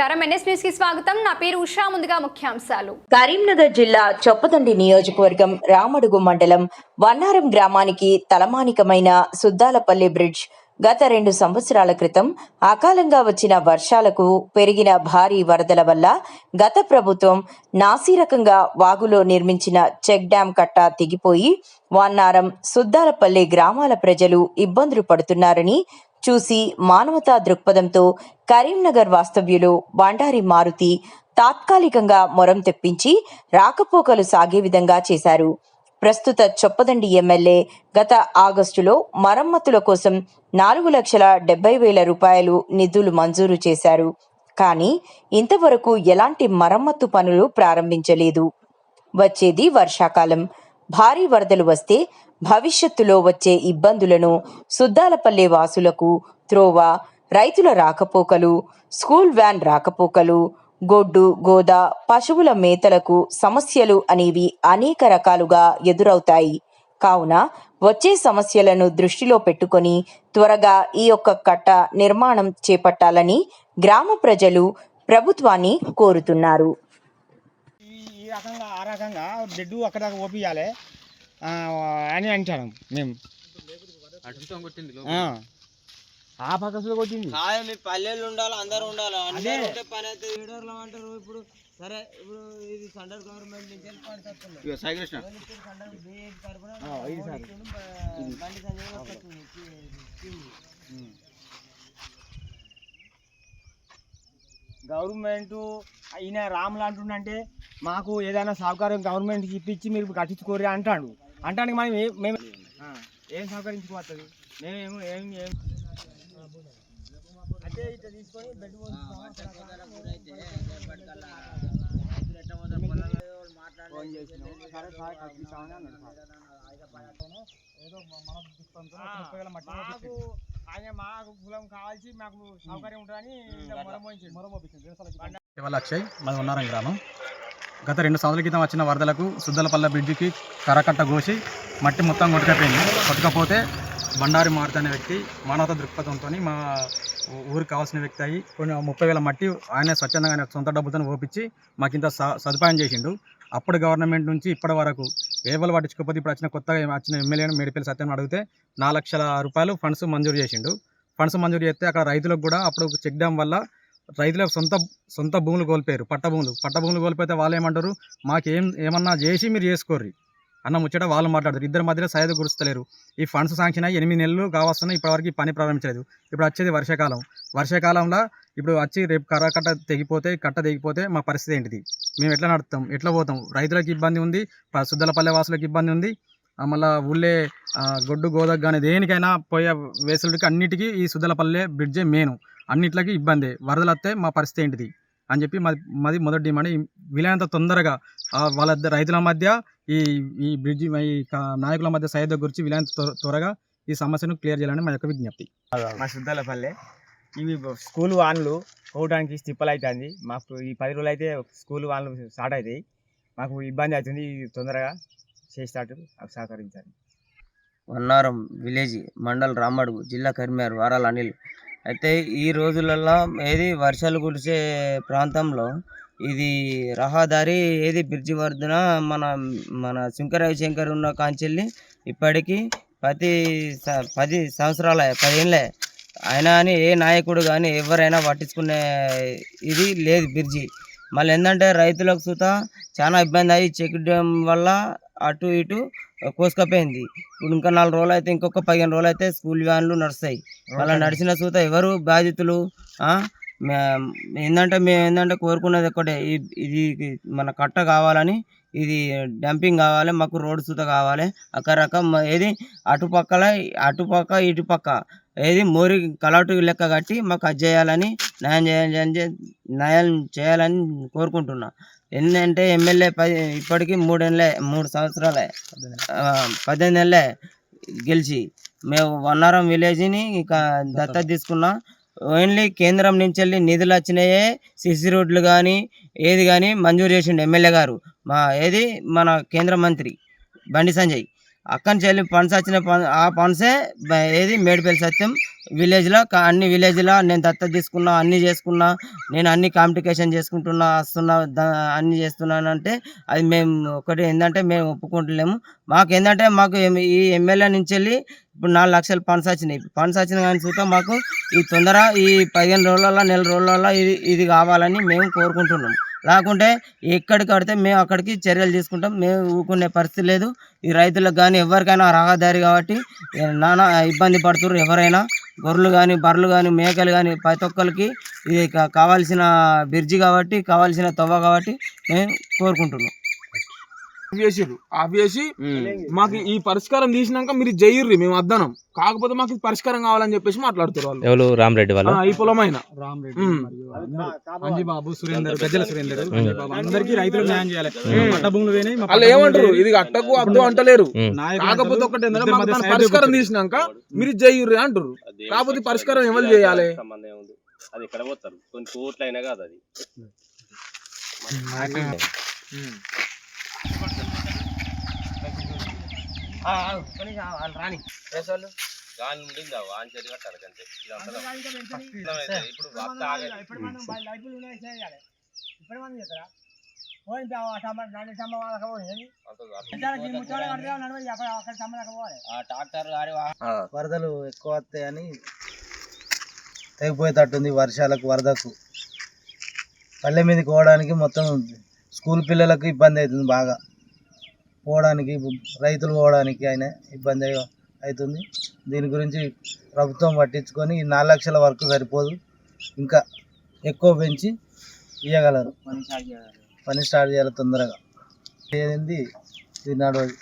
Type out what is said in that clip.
నమస్కారం. ఎన్ఎస్ స్వాగతం. నా పేరు ఉషా. ముందుగా ముఖ్యాంశాలు. కరీంనగర్ జిల్లా చొప్పదండి నియోజకవర్గం రామడుగు మండలం వన్నారం గ్రామానికి తలమానికమైన సుద్దాలపల్లి బ్రిడ్జ్ గత రెండు సంవత్సరాల క్రితం అకాలంగా వచ్చిన వర్షాలకు పెరిగిన భారీ వరదల వల్ల గత ప్రభుత్వం నాసిరకంగా వాగులో నిర్మించిన చెక్ డ్యాం కట్ట తెగిపోయి వన్నారం సుద్దాలపల్లి గ్రామాల ప్రజలు ఇబ్బందులు పడుతున్నారని చూసి మానవతా దృక్పథంతో కరీంనగర్ వాస్తవ్యులు బండారి మారుతి తాత్కాలికంగా మొరం తెప్పించి రాకపోకలు సాగే విధంగా చేశారు. ప్రస్తుత చొప్పదండి ఎమ్మెల్యే గత ఆగస్టులో మరమ్మతుల కోసం నాలుగు లక్షల డెబ్బై వేల రూపాయలు నిధులు మంజూరు చేశారు. కానీ ఇంతవరకు ఎలాంటి మరమ్మత్తు పనులు ప్రారంభించలేదు. వచ్చేది వర్షాకాలం. భారీ వరదలు వస్తే భవిష్యత్తులో వచ్చే ఇబ్బందులను సుద్దాలపల్లె వాసులకు త్రోవ రైతుల రాకపోకలు స్కూల్ వ్యాన్ రాకపోకలు గొడ్డు గోద పశువుల మేతలకు సమస్యలు అనేవి అనేక రకాలుగా ఎదురవుతాయి. కావున వచ్చే సమస్యలను దృష్టిలో పెట్టుకొని త్వరగా ఈ యొక్క కట్ట నిర్మాణం చేపట్టాలని గ్రామ ప్రజలు ప్రభుత్వాన్ని కోరుతున్నారు. ఈ రకంగా ఆ రకంగా బ్లడ్ అక్కడ ఓపియాలి అని అంటాను మేము. ఆ. ఆ పక్కసులో కొట్టింది. కాదు మీ పల్లెలు ఉండాలి అందరు ఉండాలి? అదే. అందరూ ఉంటే పని అయితే లీడర్లు అంటారు ఇప్పుడు సరే ఇప్పుడు ఇది సెంట్రల్ గవర్నమెంట్ నుంచి వెళ్ళి పని తప్పుతుంది ఇగో సాయి కృష్ణ. సెంట్రల్ BJP తరపున ఆ, ఇది సార్. ఇచ్చిండు, బ- బండి సంజయ్ గవర్నమెంట్ ఈయన రాములు అంటుండంటే మాకు ఏదైనా సహకారం గవర్నమెంట్ ఇప్పించి మీరు కట్టించుకోరు అంటాడు. అంటానికి మనం మేము ఆ, ఏం సహకరించుకోవస్తుంది మేమేమో ఏం ఏం అదే ఇట్లా తీసుకొని బెడ్. ఏదో మన మాకు ఆయన మాకు కులం కావాల్సి మాకు సౌకర్యం ఉంటుందని మొరమోపించింది. అక్షయ్ మాది ఉన్నారం గ్రామం గత రెండు సంవత్సరాల క్రితం వచ్చిన వరదలకు సుద్దలపల్ల బ్రిడ్జికి కరకట్ట కోసి మట్టి మొత్తం కొట్టుకపోయింది. కొట్టకపోతే బండారి మారుతి అనే వ్యక్తి మానవత దృక్పథంతో మా ఊరికి కావాల్సిన వ్యక్తి అయ్యి కొన్ని ముప్పై వేల మట్టి ఆయన స్వచ్ఛందంగా ఆయన సొంత డబ్బుతో ఓపించి మాకు ఇంత స- సదుపాయం చేసిండు. అప్పుడు గవర్నమెంట్ నుంచి ఇప్పటి వరకు ఏవలు పట్టించుకోకపోతే ఇప్పుడు వచ్చిన కొత్తగా వచ్చిన ఎమ్మెల్యేను మేడిపల్లి సత్యం అడిగితే నాలుగు లక్షల రూపాయలు ఫండ్స్ మంజూరు చేసిండు. ఫండ్స్ మంజూరు చేస్తే అక్కడ రైతులకు కూడా అప్పుడు చెక్ డ్యామ్ వల్ల రైతులకు సొంత సొంత భూములు కోల్పోయారు. పట్ట భూములు. పట్ట భూములు కోల్పోతే వాళ్ళు ఏమంటారు? మాకేం ఏమన్నా చేసి మీరు చేసుకోర్రి. అన్న ముచ్చట వాళ్ళు మాట్లాడతారు. ఇద్దరి మధ్యలో సైదు గురుస్తలేరు. ఈ ఫండ్స్ శాంక్షన్ అయ్యి ఎనిమిది నెలలు కావాల్సిన ఇప్పటివరకు పని ప్రారంభించలేదు. ఇప్పుడు వచ్చేది వర్షాకాలం. వర్షాకాలంలో ఇప్పుడు వచ్చి రేపు కర్ర కట్ట తెగిపోతే కట్ట తెగిపోతే మా పరిస్థితి ఏంటిది? మేము ఎట్లా నడుపుతాం? ఎట్లా పోతాం? రైతులకు ఇబ్బంది ఉంది. ప- సుద్దలపల్లె వాసులకు ఇబ్బంది ఉంది. మళ్ళీ ఊళ్ళే గొడ్డు గోదకు కానీ దేనికైనా పోయే వేసులకి అన్నిటికీ ఈ సుద్దలపల్లె బ్రిడ్జే మెయిన్ అన్నిట్లకి ఇబ్బంది. వరదలు వస్తే మా పరిస్థితి ఏంటిది? అని చెప్పి మాది మాది మొదటి డిమాండ్ వీలైనంత తొందరగా వాళ్ళ రైతుల మధ్య ఈ ఈ బ్రిడ్జి ఈ నాయకుల మధ్య సహాయ గురించి వీలైనంత త్వరగా ఈ సమస్యను క్లియర్ చేయాలని మా యొక్క విజ్ఞప్తి. మా శుద్ధాలపల్లె ఇవి స్కూల్ వాన్లు పోవడానికి తిప్పలు అవుతుంది మాకు ఈ పది రోజులు అయితే స్కూల్ వాన్లు స్టార్ట్ అవుతాయి మాకు ఇబ్బంది అవుతుంది ఇది తొందరగా. చేసేటట్టు మాకు సహకరించాలి. వన్నారం విలేజ్ మండల్ రామడుగు జిల్లా కరీంనగర్ వారాల అనిల్. అయితే ఈ రోజులలో ఏది వర్షాలు కురిసే ప్రాంతంలో ఇది రహదారి ఏది బ్రిడ్జి వర్ధన మన మన శంకర శంకర్ ఉన్న కాంచెల్లి ఇప్పటికీ ప్రతి పది సంవత్సరాల పదేళ్ళే అయినా అని ఏ నాయకుడు కానీ ఎవరైనా పట్టించుకునే ఇది లేదు బ్రిడ్జి. మళ్ళీ ఏంటంటే రైతులకు సుత చాలా ఇబ్బంది అయ్యి చెక్ డ్యామ్ వల్ల అటు ఇటు కోసుకపోయింది. ఇప్పుడు ఇంకా నాలుగు రోజులు అయితే ఇంకొక పదిహేను రోజులు అయితే స్కూల్ వ్యాన్లు నడుస్తాయి. అలా నడిచిన సూత ఎవరు బాధితులు? ఏంటంటే మేము ఏంటంటే కోరుకున్నది ఒక్కటే. ఈ- ఇది మన కట్ట కావాలని ఇది డంపింగ్ కావాలి మాకు రోడ్ సూత కావాలి. రకం ఏది? అటుపక్కల అటుపక్క ఇటుపక్క ఏది? మోరి కలాటు లెక్క కట్టి మాకు అది చేయాలని న్యాయం చేయాలని న్యాయం చేయాలని కోరుకుంటున్నా. ఏంటంటే ఎమ్మెల్యే పది ఇప్పటికీ మూడేళ్ళే మూడు సంవత్సరాలే. పదిహేను పద్దెనిమిది నెలలే గెలిచి మేము వన్నారం విలేజ్ని దత్త దత్తత తీసుకున్నా. ఓన్లీ కేంద్రం నుంచి వెళ్ళి నిధులు వచ్చినాయే సిసి రోడ్లు కానీ ఏది కానీ మంజూరు చేసిండు ఎమ్మెల్యే గారు. మా ఏది? మన కేంద్ర మంత్రి బండి సంజయ్. అక్కడి నుంచి వెళ్ళి ఫండ్స్ వచ్చిన ఆ ఫండ్సే ఏది? మేడిపల్లి సత్యం విలేజ్లో అన్ని విలేజ్లో నేను దత్తత తీసుకున్నా అన్ని చేసుకున్నా నేను అన్ని కాంప్లికేషన్ చేసుకుంటున్నా వస్తున్నా అన్ని చేస్తున్నానంటే అది మేము ఒకటి ఏంటంటే మేము ఒప్పుకుంటలేము. మాకు ఏంటంటే మాకు ఈ ఎమ్మెల్యే నుంచి వెళ్ళి ఇప్పుడు నాలుగు లక్షలు ఫండ్స్ వచ్చినాయి. ఫండ్స్ వచ్చిన కానీ చూద్దాం మాకు ఈ తొందర ఈ పదిహేను రోజులలో నెల రోజులలో ఇది ఇది కావాలని మేము కోరుకుంటున్నాం. లేకుంటే ఎక్కడికి కడితే మేము అక్కడికి చర్యలు తీసుకుంటాం. మేము ఊరుకునే పరిస్థితి లేదు. ఈ రైతులకు కానీ ఎవరికైనా రహదారి కాబట్టి నానా ఇబ్బంది పడుతున్నారు ఎవరైనా. గొర్రెలు కానీ బర్రెలు కానీ మేకలు కానీ ప్రతి ఒక్కరికి ఇది కావాల్సిన బ్రిడ్జి కాబట్టి కావాల్సిన తవ్వ కాబట్టి మేము కోరుకుంటున్నాం. ఆపేసిర్రు ఆపేసి మాకు ఈ పరిష్కారం తీసినాక మీరు జయ్యుర్రి మేము వద్దనం కాకపోతే మాకు పరిష్కారం కావాలని చెప్పేసి మాట్లాడుతారు వాళ్ళు. ఎవరు? రామరెడ్డి వాళ్ళ? ఆ, ఈ పొలమైన. రామరెడ్డి. అంజిబాబు సురేందర్ గజ్జల సురేందర్. అందరికీ రైతులకు న్యాయం చేయాలి. పట్ట భూములు వాళ్ళు ఏమంటారు? ఇది అట్టకు అద్దు అంటలేరు. కాకపోతే అంటారు, ఒకటి పరిష్కారం. తీసినాక మీరు జయ్యుర్రి అంటారు కాకపోతే పరిష్కారం ఎవరు చేయాలి? అది ఎక్కడ పోతారు? కొన్ని కోట్లు అయినా కాదు అది. రాని. గాలి కట్టాలి ఇప్పుడు వరదలు ఎక్కువ వస్తాయని తెగిపోయేటట్టుంది వర్షాలకు వరదకు. పల్లె మీదకి పోవడానికి మొత్తం స్కూల్ పిల్లలకు ఇబ్బంది అవుతుంది బాగా. పోవడానికి రైతులు పోవడానికి అయినా ఇబ్బంది అవుతుంది. దీని గురించి ప్రభుత్వం పట్టించుకొని ఈ నాలుగు లక్షల వరకు సరిపోదు. ఇంకా ఎక్కువ పెంచి ఇవ్వగలరు పని స్టార్ట్ చేయాలి. తొందరగా. ఏంది ఇది నడవదు